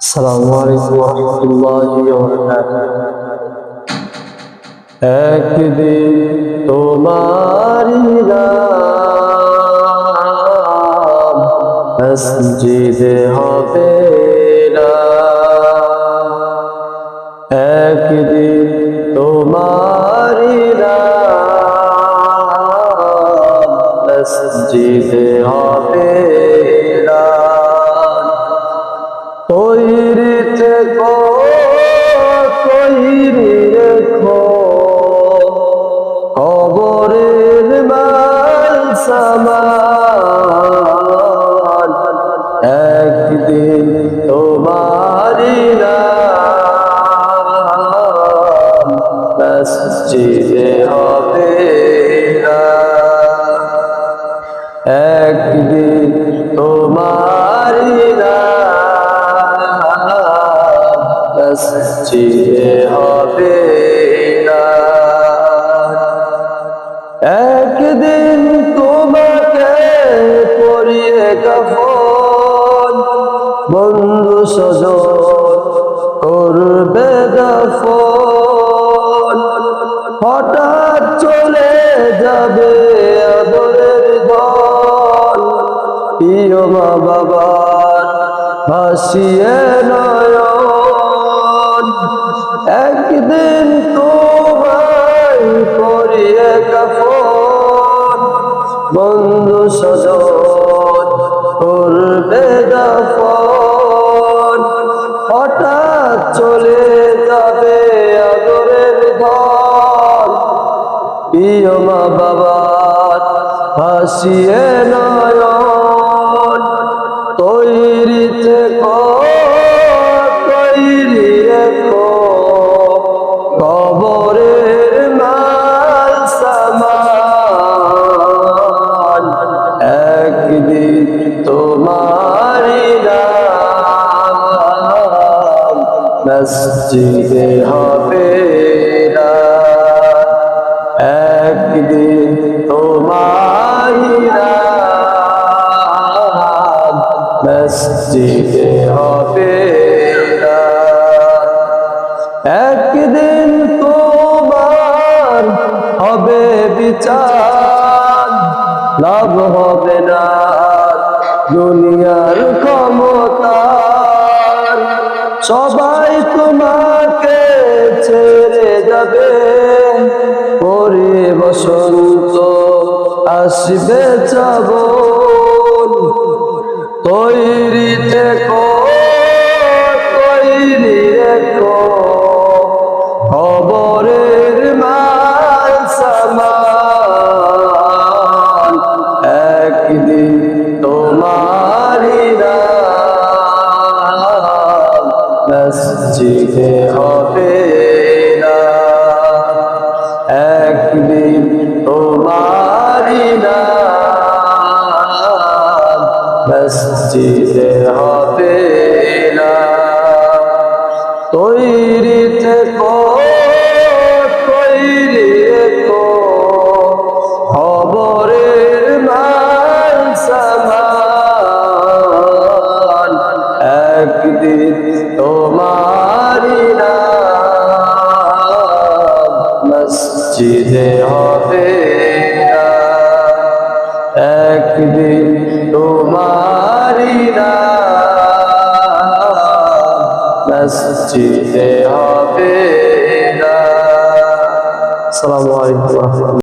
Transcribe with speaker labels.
Speaker 1: السلام عليكم ورحمة الله وبركاته একদিন তোমারি নাম মসজিদে হবে না একদিন তোমারি নাম মসজিদে তৈরি থেকো তৈরি রেখো। কবরের মাল সামান মসজিদে হবে একদিন তোমাকে পরিয়ে কাফন। বন্ধু সজন করবে দফন হঠাৎ চলে যাবে আদরের দল। প্রিয় মা বাবার ভাসিয়ে নয়ন বন্ধু সজন করবে হঠাৎ চলে যাবে আদরের প্রিয় মা বাবা হাসিয়ে নয়ন একদিন তোমারি মসজিদে হবে একদিন তোমারি মসজিদে হবে একদিন তোমার হবে বিচার। লাভ হবে দুনিয়ার ক্ষমতার সবাই তোমাকে ছেড়ে যাবে। পরে বসন্ত আসবে যাব তৈরি মসজিদে হবে না। একদিন তোমারি নাম মসজিদে হবে না। রেখো খবরের একদিন তোমারি নাম মসজিদে হবে না। একদিন তোমারি নাম মসজিদে হবে না। আসসালামু আলাইকুম